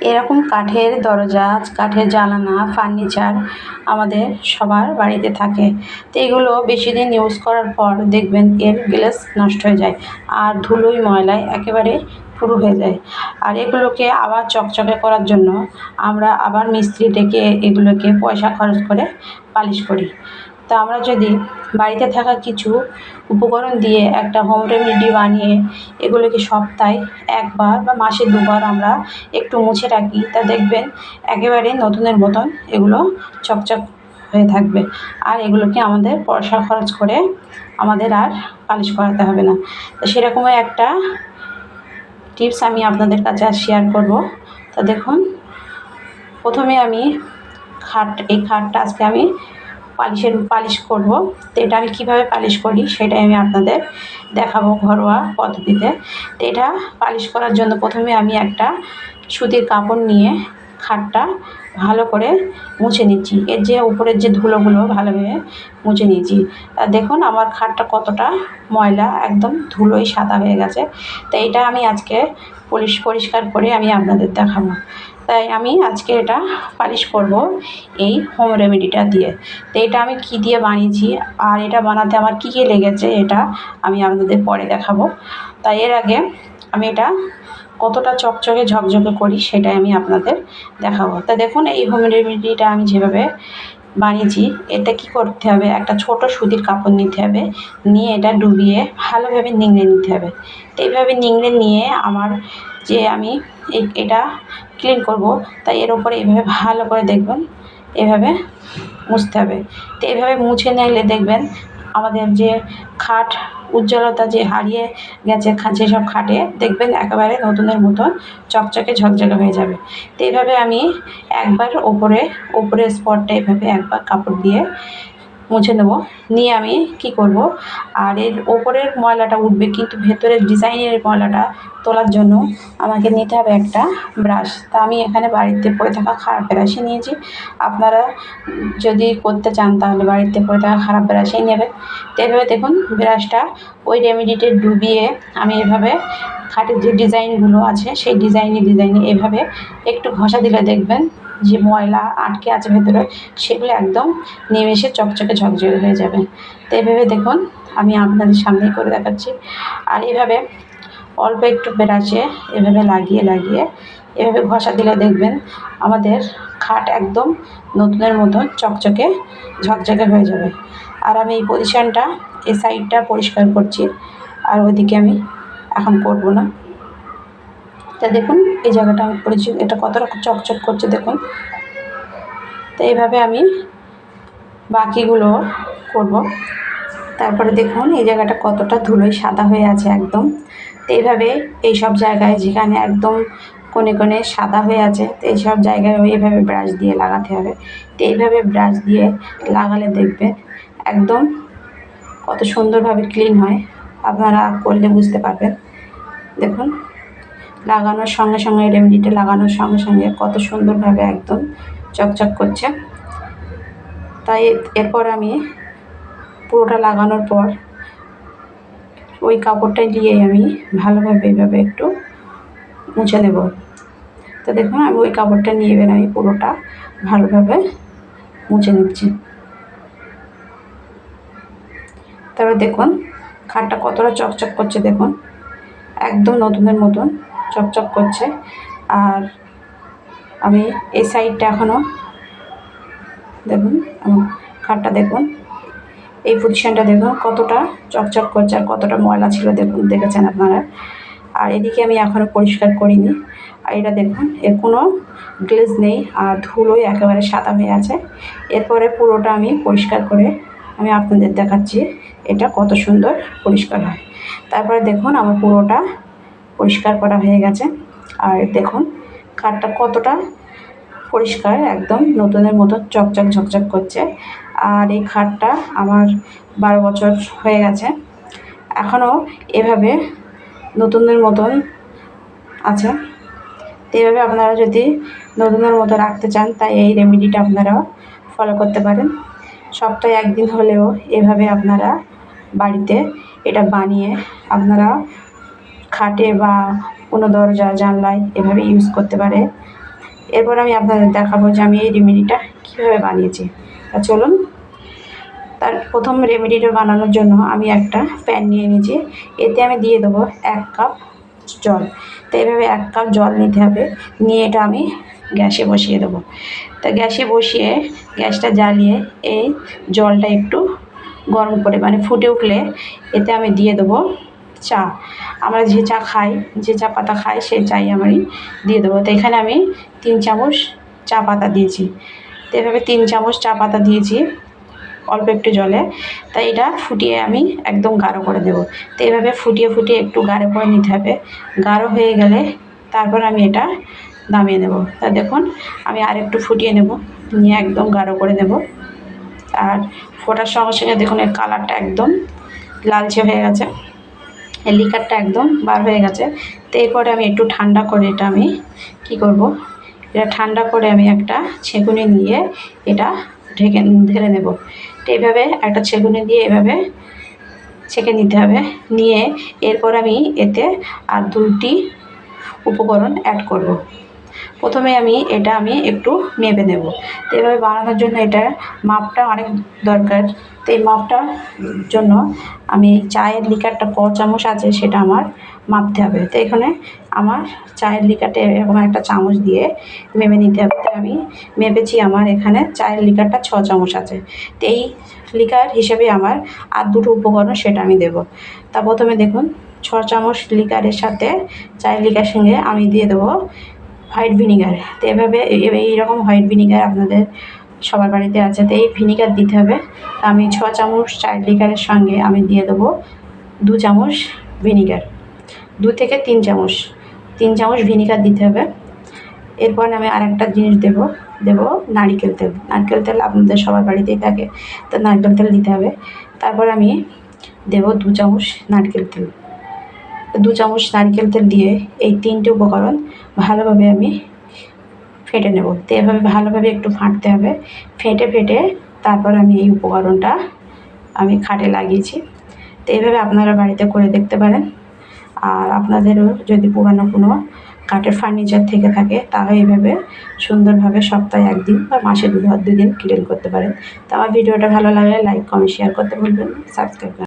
এরকম কাঠের দরজা, কাঠের জানালা, ফার্নিচার আমাদের সবার বাড়িতে থাকে। তো এগুলো বেশি দিন ইউজ করার পর দেখবেন এর গ্লেজ নষ্ট হয়ে যায় আর ধুলোয় ময়লায় একেবারে পুরো হয়ে যায়। আর এগুলোকে আবার চকচকে করার জন্য আমরা আবার মিস্ত্রি ডেকে এগুলোকে পয়সা খরচ করে পালিশ করি। তা আমরা যদি বাড়িতে থাকা কিছু উপকরণ দিয়ে একটা হোম রেমেডি বানিয়ে এগুলোকে সপ্তাহে একবার বা মাসে দুবার আমরা একটু মুছে রাখি, তা দেখবেন একেবারে নতুনের মতন এগুলো চকচক হয়ে থাকবে। আর এগুলোকে আমাদের পয়সা খরচ করে আমাদের আর পালিশ করাতে হবে না। তো সেরকমই একটা টিপস আমি আপনাদের কাছে আর শেয়ার করব। তা দেখুন, প্রথমে আমি খাট, এই খাটটা আজকে আমি পালিশের পালিশ করব। তো এটা আমি কীভাবে পালিশ করি সেটাই আমি আপনাদের দেখাবো ঘরোয়া পদ্ধতিতে। তো এটা পালিশ করার জন্য প্রথমে আমি একটা সুতির কাপড় নিয়ে খাটটা ভালো করে মুছে নিচ্ছি। এর যে উপরের যে ধুলোগুলো ভালোভাবে মুছে নিয়েছি। আর দেখুন আমার খাটটা কতটা ময়লা, একদম ধুলোয় সাদা হয়ে গেছে। তো এটা আমি আজকে পরিষ পরিষ্কার করে আমি আপনাদের দেখাবো। তাই আমি আজকে এটা পালিশ করব এই হোম রেমেডিটা দিয়ে। তো এটা আমি কী দিয়ে বানিয়েছি আর এটা বানাতে আমার কী কী লেগেছে এটা আমি আপনাদের পরে দেখাবো। তাই এর আগে আমি এটা কতটা চকচকে ঝকঝকে করি সেটাই আমি আপনাদের দেখাবো। তা দেখুন এই হোম রেমেডিটা আমি যেভাবে বানিয়েছি এটা কি করতে হবে? একটা ছোট সুতির কাপড় নিতে হবে, নিয়ে এটা ডুবিয়ে ভালোভাবে নিংড়ে নিতে হবে। তো এইভাবে নিংড়ে নিয়ে আমার যে আমি এটা ক্লিন করব। তাই এর উপরে এভাবে ভালো করে দেখবেন, এভাবে মুছতে হবে। তো এভাবে মুছে নিলে দেখবেন আমাদের যে খাট, উজ্জ্বলতা যে হারিয়ে গেছে যেসব খাটে, দেখবেন একেবারে নতুনের মতন চকচকে ঝকঝকে হয়ে যাবে। তো এইভাবে আমি একবার ওপরে, ওপরের স্পটটা এভাবে একবার কাপড় দিয়ে মুছে নেব। নিয়ে আমি কি করব? আর এর ওপরের ময়লাটা উঠবে, কিন্তু ভেতরের ডিজাইনের ময়লাটা তোলার জন্য আমাকে নিতে হবে একটা ব্রাশ। তা আমি এখানে বাড়িতে পড়ে থাকা খারাপ ব্রাশই নিয়েছি। আপনারা যদি করতে চান তাহলে বাড়িতে পড়ে থাকা খারাপ ব্রাশই নেবেন। তো এভাবে দেখুন ব্রাশটা ওই রেমেডিতে ডুবিয়ে আমি এভাবে খাটের যে ডিজাইনগুলো আছে, সেই ডিজাইনে ডিজাইনে এভাবে একটু ঘষা দিলে দেখবেন যে ময়লা আটকে আছে ভেতরে, সেগুলো একদম নিমেষে চকচকে ঝকঝকে হয়ে যাবে। তো এভাবে দেখুন, আমি আপনাদের সামনেই করে দেখাচ্ছি। আর এভাবে অল্প একটু ব্রাশে এভাবে লাগিয়ে লাগিয়ে, এভাবে ঘষা দিলে দেখবেন আমাদের খাট একদম নতুনের মতন চকচকে, ঝকঝকে হয়ে যাবে। আর আমি এই পজিশানটা এই সাইডটা পরিষ্কার করছি, আর ওইদিকে আমি এখন করব না। তা দেখুন, এই জায়গাটা আমি করেছি এটা কতটা চকচক করছে দেখুন। তো এইভাবে আমি বাকিগুলো করব। তারপরে দেখুন, এই জায়গাটা কতটা ধুলোয় সাদা হয়ে আছে একদম। তো এইভাবে এই সব জায়গায় যেখানে একদম কোণে কোণে সাদা হয়ে আছে, তো এই সব জায়গায় এইভাবে ব্রাশ দিয়ে লাগাতে হবে। তো এইভাবে ব্রাশ দিয়ে লাগালে দেখবে একদম কত সুন্দরভাবে ক্লিন হয়। আপনারা করলে বুঝতে পারবেন। দেখুন লাগানোর সঙ্গে সঙ্গে রেমেডিটা লাগানোর সঙ্গে সঙ্গে কত সুন্দরভাবে একদম চকচক করছে। তাই এরপর আমি পুরোটা লাগানোর পর ওই কাপড়টা দিয়ে আমি ভালোভাবে এইভাবে একটু মুছে নেব। তো দেখুন, আমি ওই কাপড়টা নিয়ে এবার আমি পুরোটা ভালোভাবে মুছে নিচ্ছি। তারপর দেখুন, খাটটা কতটা চকচক করছে দেখুন, একদম নতুনের মতন। চকচক করছে। আর আমি এই সাইডটা এখনও দেখুন খাটটা দেখুন। এই পজিশানটা দেখুন, কতটা চকচক করছে আর কতটা ময়লা ছিল দেখুন, দেখেছেন আপনারা। আর এদিকে আমি এখনও পরিষ্কার করিনি। আর এটা দেখুন, এর কোনো গ্লেজ নেই আর ধুলোই একেবারে সাদা হয়ে আছে। এরপরে পুরোটা আমি পরিষ্কার করে আমি আপনাদের দেখাচ্ছি, এটা কত সুন্দর পরিষ্কার হয়। তারপরে দেখুন, আমার পুরোটা পরিষ্কার করা হয়ে গেছে। আর দেখুন খাটটা কতটা পরিষ্কার, একদম নতুনের মতো চকচক ঝকঝক করছে। আর এই খাটটা আমার বারো বছর হয়ে গেছে। এখনও এভাবে নতুনের মতন আছে। তো এভাবে আপনারা যদি নতুনের মতো রাখতে চান, তাই এই রেমেডিটা আপনারা ফলো করতে পারেন। সপ্তাহে একদিন হলেও এভাবে আপনারা বাড়িতে এটা বানিয়ে আপনারা খাটে বা কোনো দরজা, জানলায় এভাবে ইউজ করতে পারে। এরপর আমি আপনাদের দেখাবো যে আমি এই রেমেডিটা কীভাবে বানিয়েছি। তা চলুন। তার প্রথম রেমেডিটা বানানোর জন্য আমি একটা প্যান নিয়ে নিয়েছি। এতে আমি দিয়ে দেবো এক কাপ জল। তো এইভাবে এক কাপ জল নিতে হবে। নিয়ে এটা আমি গ্যাসে বসিয়ে দেবো। তা গ্যাসে বসিয়ে গ্যাসটা জ্বালিয়ে এই জলটা একটু গরম করে মানে ফুটে উঠলে এতে আমি দিয়ে দেবো চা। আমরা যে চা খাই, যে চা পাতা খাই সেই চাই আমি দিয়ে দেবো। তো এখানে আমি তিন চামচ চা পাতা দিয়েছি। তো এভাবে তিন চামচ চা পাতা দিয়েছি অল্প একটু জলে। তাই এটা ফুটিয়ে আমি একদম গাঢ় করে দেব। তো এভাবে ফুটিয়ে ফুটিয়ে একটু গাঢ় করে নিতে হবে। গাঢ় হয়ে গেলে তারপর আমি এটা নামিয়ে নেব। তা দেখুন, আমি আর একটু ফুটিয়ে নেব। নিয়ে একদম গাঢ় করে নেব। আর ফোটার সঙ্গে সঙ্গে দেখুন, এর কালারটা একদম লালচে হয়ে গেছে। লিকারটা একদম বার হয়ে গেছে। তো এরপরে আমি একটু ঠান্ডা করে এটা আমি কি করব? এটা ঠান্ডা করে আমি একটা ছেঁকুনি নিয়ে এটা ঢেকে, ঢেলে নেব। তো এইভাবে একটা ছেঁকুনি দিয়ে এভাবে ছেঁকে নিতে হবে। নিয়ে এরপর আমি এতে আর দুটি উপকরণ অ্যাড করব। প্রথমে আমি এটা আমি একটু মেপে নেব। তো এভাবে বানানোর জন্য এটা মাপটা অনেক দরকার। তো এই মাপটার জন্য আমি চায়ের লিকারটা ক চামচ আছে সেটা আমার মাপতে হবে। তো এখানে আমার চায়ের লিকারটা এরকম একটা চামচ দিয়ে মেপে নিতে হবে। তো আমি মেপেছি আমার এখানে চায়ের লিকারটা ছ চামচ আছে। তো এই লিকার হিসেবে আমার আর দুটো উপকরণ সেটা আমি দেব। তা প্রথমে দেখুন, ছ চামচ লিকারের সাথে চায়ের লিকার সঙ্গে আমি দিয়ে দেবো হোয়াইট ভিনিগার। তো এভাবে এইরকম হোয়াইট ভিনিগার আপনাদের সবার বাড়িতে আছে। তো এই ভিনিগার দিতে হবে। আমি ছ চামচ চাইল্ড লিকারের সঙ্গে আমি দিয়ে দেবো দু চামচ ভিনিগার। দু থেকে তিন চামচ তিন চামচ ভিনিগার দিতে হবে। এরপর আমি আর একটা জিনিস দেব দেব নারিকেল তেল। নারকেল তেল আপনাদের সবার বাড়িতেই থাকে, তো নারকেল তেল দিতে হবে। তারপর আমি দেব দু চামচ নারকেল তেল। দু চামচ নারকেল তেল দিয়ে এই তিনটে উপকরণ ভালোভাবে আমি ফেটে নেব। তো এভাবে ভালোভাবে একটু ফাটতে হবে। ফেটে ফেটে তারপর আমি এই উপকরণটা আমি খাটে লাগিয়েছি। তো এইভাবে আপনারা বাড়িতে করে দেখতে পারেন। আর আপনাদেরও যদি পুরানো কোনো কাঠের ফার্নিচার থেকে থাকে তাহলে এইভাবে সুন্দরভাবে সপ্তাহে একদিন বা মাসে দু দুদিন ক্লিন করতে পারেন। তো আমার ভিডিওটা ভালো লাগলে লাইক, কমেন্ট শেয়ার করতে ভুলবেন না। সাবস্ক্রাইব